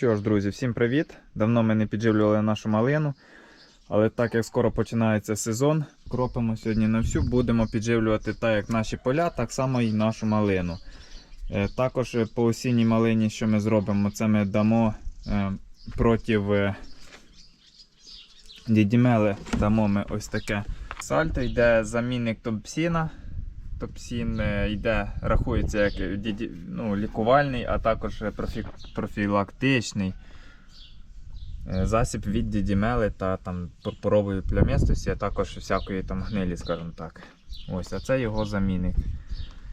Що ж, друзі, всім привіт! Давно ми не підживлювали нашу малину. Але так як скоро починається сезон, кропимо сьогодні на всю, будемо підживлювати так як наші поля, так само і нашу малину. Е, Також по осінній малині, що ми зробимо, це ми дамо е, проти е, дідімели, дамо ми ось таке сальто, йде замінник топсіна. Топсін е, йде, рахується як ну, лікувальний, а також профі, профілактичний е, засіб від дідімели та там пурпурової плямистості, а також всякої там гнилі, скажімо так. Ось, а це його замінник.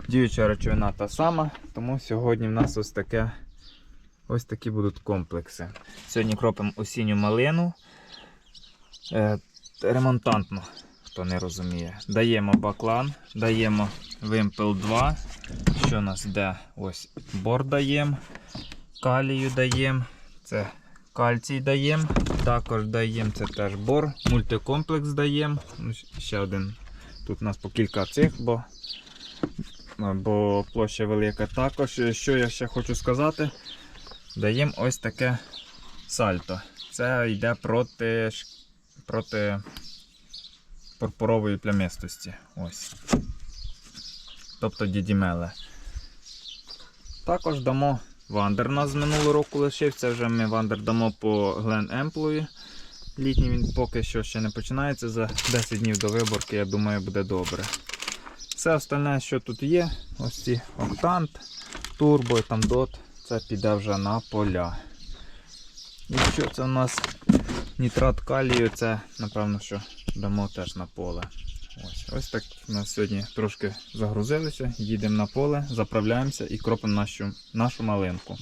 Діюча речовина та сама, тому сьогодні в нас ось таке. Ось такі будуть комплекси. Сьогодні кропимо осінню малину. Е, ремонтантну, хто не розуміє. Даємо баклан, даємо вимпел 2. Що у нас йде? Ось бор даємо, калію даємо, це кальцій даємо, також даємо це теж бор, мультикомплекс даємо. Ну, Ще один. Тут у нас по кілька цих, бо, бо площа велика. Також, е, що я ще хочу сказати, даємо ось таке сальто. Це йде проти, проти пурпурової плямистості. Ось. Тобто дідімеле. Також дамо вандер. Нас з минулого року лишився. Вже ми вандер дамо по Глен Емплові. Літній він поки що ще не починається. За 10 днів до виборки, я думаю, буде добре. Все остальне, що тут є, ось ці октант, турбо і там дот, це піде вже на поля. І що це у нас нітрат калію, це напевно, що дамо теж на поле. Ось, ось так у нас сьогодні трошки загрузилися, їдемо на поле, заправляємося і кропимо нашу, нашу малинку.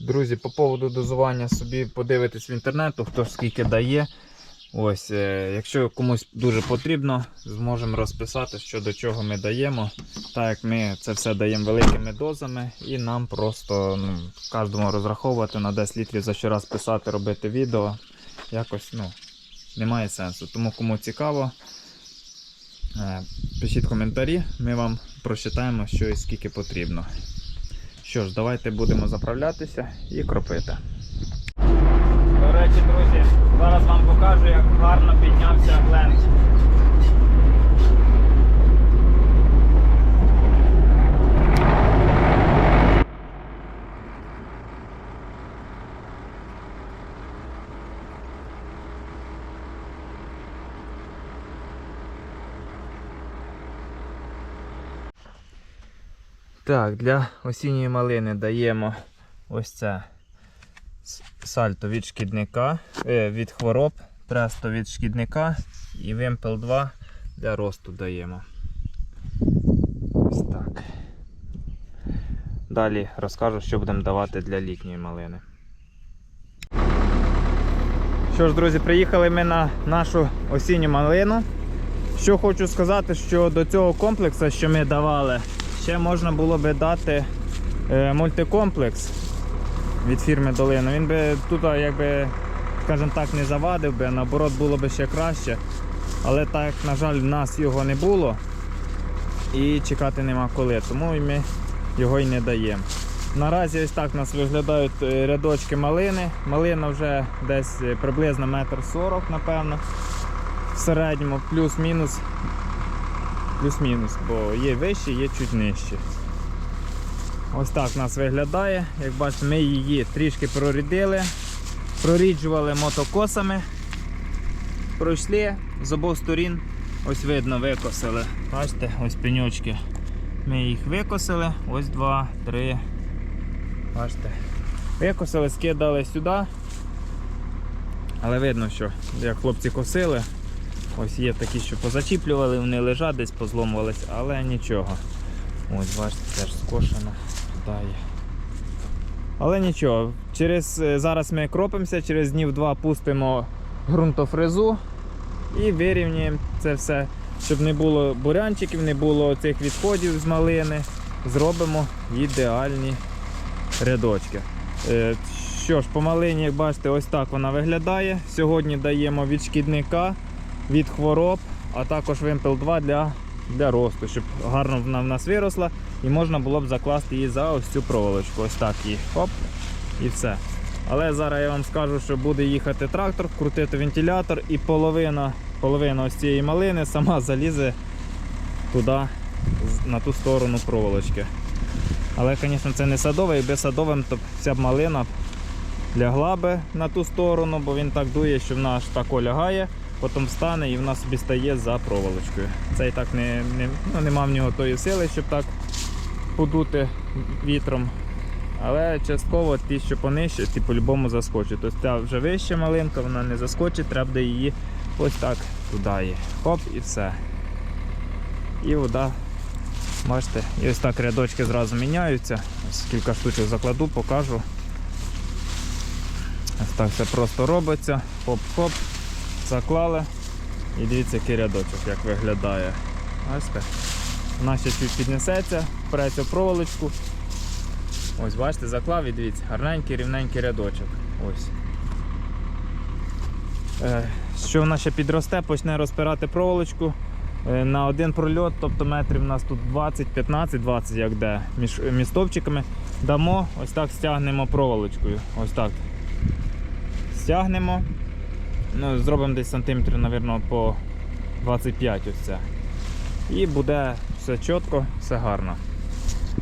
Друзі, по поводу дозування собі подивитись в інтернету, хто скільки дає. Ось, е, якщо комусь дуже потрібно, зможемо розписати, що до чого ми даємо. Так як ми це все даємо великими дозами, і нам просто ну, кожному розраховувати на 10 літрів за щораз писати, робити відео. Якось ну, немає сенсу. Тому кому цікаво, е, пишіть коментарі, ми вам прочитаємо, що і скільки потрібно. Що ж, давайте будемо заправлятися і кропити. До речі, друзі, зараз вам покажу, як гарно піднявся Гленд. Так, для осінньої малини даємо ось це сальто від шкідника, е, від хвороб, престо від шкідника і вимпел 2 для росту даємо. Ось так. Далі розкажу, що будемо давати для літньої малини. Що ж, друзі, приїхали ми на нашу осінню малину. Що хочу сказати, що до цього комплексу, що ми давали, ще можна було би дати е, мультикомплекс від фірми Долина. Він би тут, якби, скажімо так, не завадив би, наоборот було би ще краще. Але так, на жаль, в нас його не було і чекати нема коли, тому ми його і не даємо. Наразі ось так у нас виглядають е, рядочки малини. Малина вже десь е, приблизно метр сорок, напевно. В середньому плюс-мінус. Плюс-мінус, бо є вищі, є чуть нижчі. Ось так нас виглядає. Як бачите, ми її трішки прорідили, проріджували мотокосами, пройшли з обох сторін, ось видно, викосили. Бачите, ось пеньочки. Ми їх викосили, ось два, три. Бачите. Викосили, скидали сюди. Але видно, що як хлопці косили, ось є такі, що позачіплювали, вони лежать, десь позломувались, але нічого. Ось, бачите, теж скошено. Дає. Але нічого, через, е, зараз ми кропимося, через днів два пустимо ґрунтофрезу і вирівнюємо це все, щоб не було бурянчиків, не було цих відходів з малини. Зробимо ідеальні рядочки. Е, Що ж, по малині, як бачите, ось так вона виглядає. Сьогодні даємо від шкідника, від хвороб, а також вимпел 2 для для росту, щоб гарно вона в нас виросла і можна було б закласти її за ось цю проволочку. Ось так її. Хоп, і все. Але зараз я вам скажу, що буде їхати трактор, крутити вентилятор і половина, половина ось цієї малини сама залізе туди, на ту сторону проволочки. Але, звісно, це не садове, якби садовим, то вся б малина лягла би на ту сторону, бо він так дує, що вона аж тако лягає, потім встане і вона собі стає за проволочкою. Це і так не, не, ну, нема в нього тої сили, щоб так подути вітром. Але частково ті, що понижче, ті по-любому заскочать. Тобто ця вже вища малинка, вона не заскочить, треба її ось так туди. її. Хоп і все. І вода, бачите, і ось так рядочки зразу міняються. Ось кілька штучок закладу, покажу. Ось так все просто робиться. Хоп-хоп, заклали. І дивіться, який рядочок, як виглядає. Бачите? Вона ще чуть піднесеться, впереться в проволочку. Ось бачите, заклав і дивіться, гарненький рівненький рядочок. Ось. Е, Що вона ще підросте, почне розпирати проволочку е, на один прольот, тобто метрів у нас тут 20, 15, 20, як де, між, між стовпчиками. Дамо, ось так стягнемо проволочкою. Ось так. Стягнемо. Ну, зробимо десь сантиметрів, мабуть, по 25 ось це. І буде все чітко, все гарно.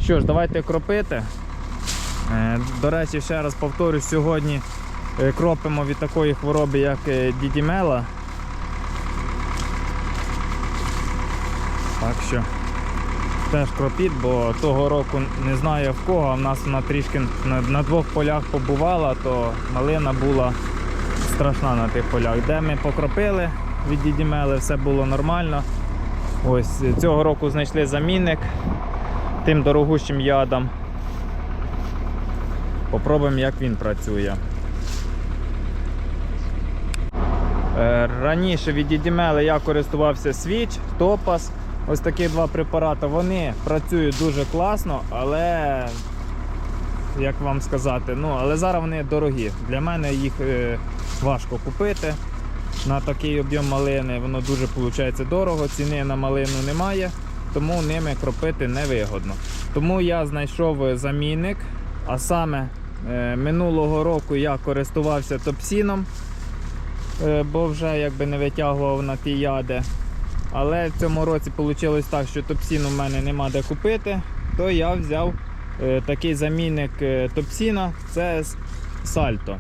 Що ж, давайте кропити. Е, До речі, ще раз повторюсь, сьогодні е, кропимо від такої хвороби, як е, дідімела. Так що теж кропіть, бо того року не знаю в кого, а в нас вона трішки на двох полях побувала, то малина була страшна на тих полях. Де ми покропили від дідімели, все було нормально. Ось е, цього року знайшли замінник тим дорогущим ядам. Попробуємо, як він працює. Е, Раніше від я користувався Switch, Topaz. Ось такі два препарати. Вони працюють дуже класно, але як вам сказати, ну, але зараз вони дорогі. Для мене їх е, важко купити на такий об'єм малини. Воно дуже виходить дорого, ціни на малину немає, тому ними кропити невигодно. Тому я знайшов замінник, а саме е, минулого року я користувався топсіном, е, бо вже якби не витягував на ті яди. Але в цьому році вийшло так, що топсіну в мене нема де купити, то я взяв е, такий замінник е, топсіна, це Сальто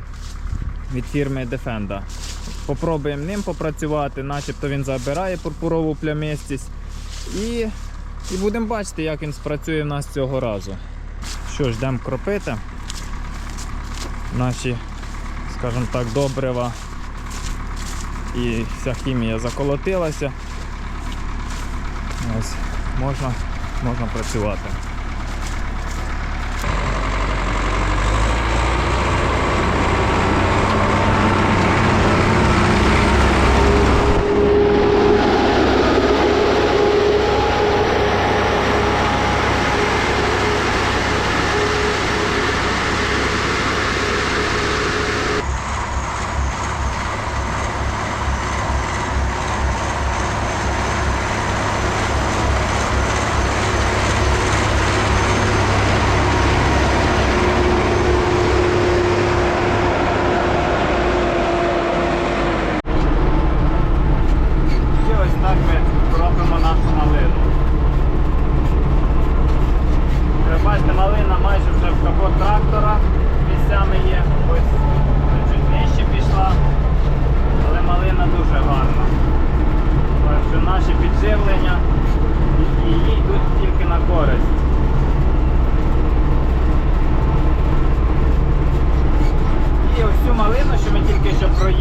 від фірми Defenda. Попробуємо ним попрацювати, начебто він забирає пурпурову плямистість. І, і будемо бачити, як він спрацює в нас цього разу. Що ж, йдемо кропити. Наші, скажімо так, добрива і вся хімія заколотилася. Ось, можна, можна працювати.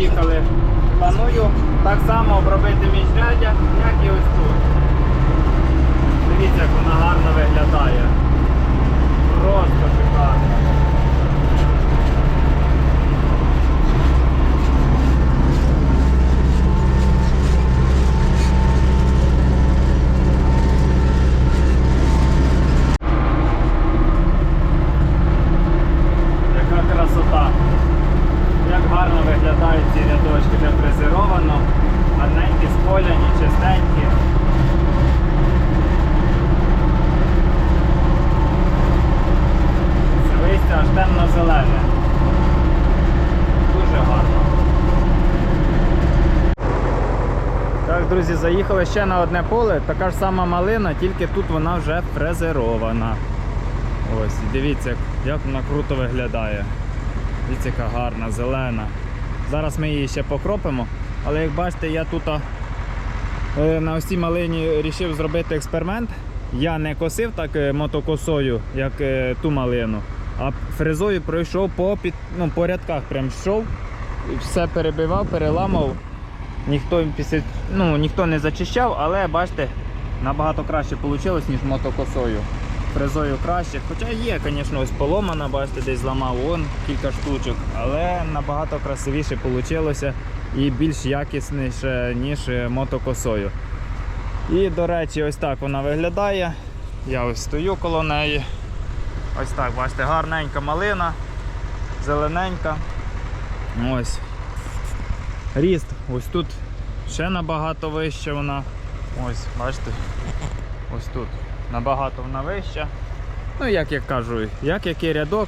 приїхали. Планую так само обробити мій міжряддя, як і ось тут. Дивіться, як вона гарно виглядає. Просто шикарно. гарно виглядають ці рядочки, де фрезеровано, гарненькі, споляні, чистенькі. Це листя аж темно-зелене. Дуже гарно. Так, друзі, заїхали ще на одне поле, така ж сама малина, тільки тут вона вже фрезерована. Ось, дивіться, як вона круто виглядає. Дивіться, яка гарна, зелена. Зараз ми її ще покропимо, але як бачите, я тут е, на ось цій малині вирішив зробити експеримент. Я не косив так е, мотокосою, як е, ту малину, а фрезою пройшов по, під, ну, по рядках, прям йшов, все перебивав, переламав. Ніхто, після, ну, ніхто не зачищав, але бачите, набагато краще вийшло, ніж мотокосою. Фрезою краще. Хоча є, звісно, ось поломана, бачите, десь зламав вон кілька штучок, але набагато красивіше вийшло і більш якісніше, ніж е, мотокосою. І, до речі, ось так вона виглядає. Я ось стою коло неї. Ось так, бачите, гарненька малина, зелененька. Ось. Ріст ось тут ще набагато вище вона. Ось, бачите, ось тут набагато вона вища. Ну, як я кажу, як який рядок,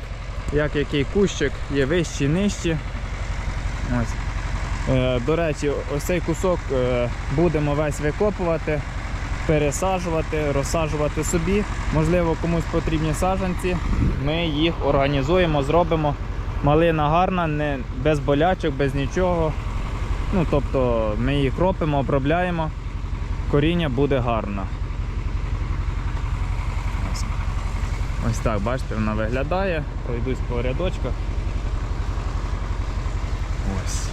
як який кущик, є вищі, нижчі. Ось. Е, до речі, ось цей кусок е, будемо весь викопувати, пересаджувати, розсаджувати собі. Можливо, комусь потрібні саджанці. Ми їх організуємо, зробимо. Малина гарна, не, без болячок, без нічого. Ну, тобто ми її кропимо, обробляємо, коріння буде гарно. Ось. Ось так, бачите, вона виглядає. Пройдусь по рядочках. Ось.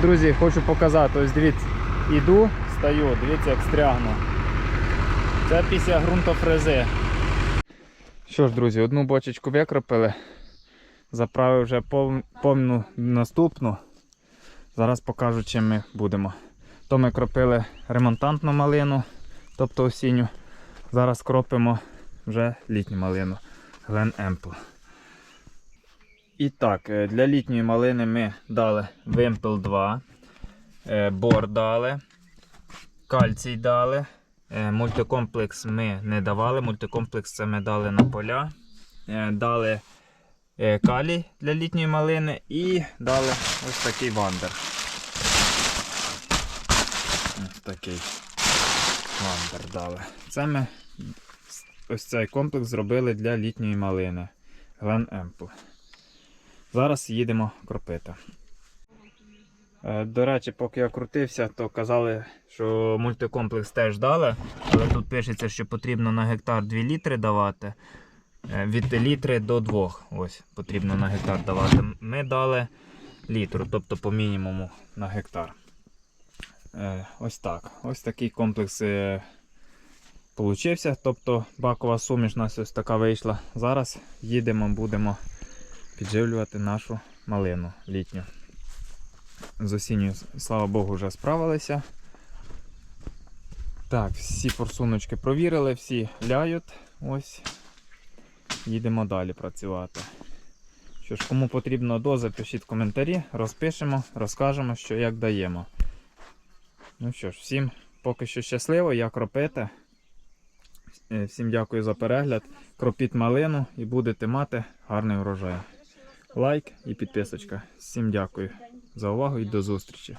Друзі, хочу показати. Ось дивіться, іду, стою, дивіться, як стрягну. Це після ґрунтофрези. Що ж, друзі, одну бочечку викропили. Заправив вже повну наступну. Зараз покажу, чим ми будемо. То ми кропили ремонтантну малину, тобто осінню. Зараз кропимо вже літню малину Glen Ample. І так, е, для літньої малини ми дали Вимпел 2, е, бор дали, кальцій дали. Е, Мультикомплекс ми не давали. Мультикомплекс це ми дали на поля. Дали калій для літньої малини і дали ось такий вандер. Такий вандер дали. Це ми ось цей комплекс зробили для літньої малини. Glen Ample. Зараз їдемо кропити. Е, До речі, поки я крутився, то казали, що мультикомплекс теж дали, але тут пишеться, що потрібно на гектар 2 літри давати. Е, Від літри до 2 ось потрібно на гектар давати. Ми дали літру, тобто по мінімуму на гектар. Е, Ось так. Ось такий комплекс е, получився. Тобто бакова суміш у нас ось така вийшла. Зараз їдемо, будемо підживлювати нашу малину літню. З осінню, слава Богу, вже справилися. Так, всі форсуночки провірили, всі ляють. Ось. Їдемо далі працювати. Що ж, кому потрібна доза, пишіть коментарі, розпишемо, розкажемо, що як даємо. Ну що ж, всім поки що щасливо, як ропити. Е, Всім дякую за перегляд. Кропіть малину і будете мати гарний урожай. Лайк і підписочка. Всім дякую за увагу і до зустрічі.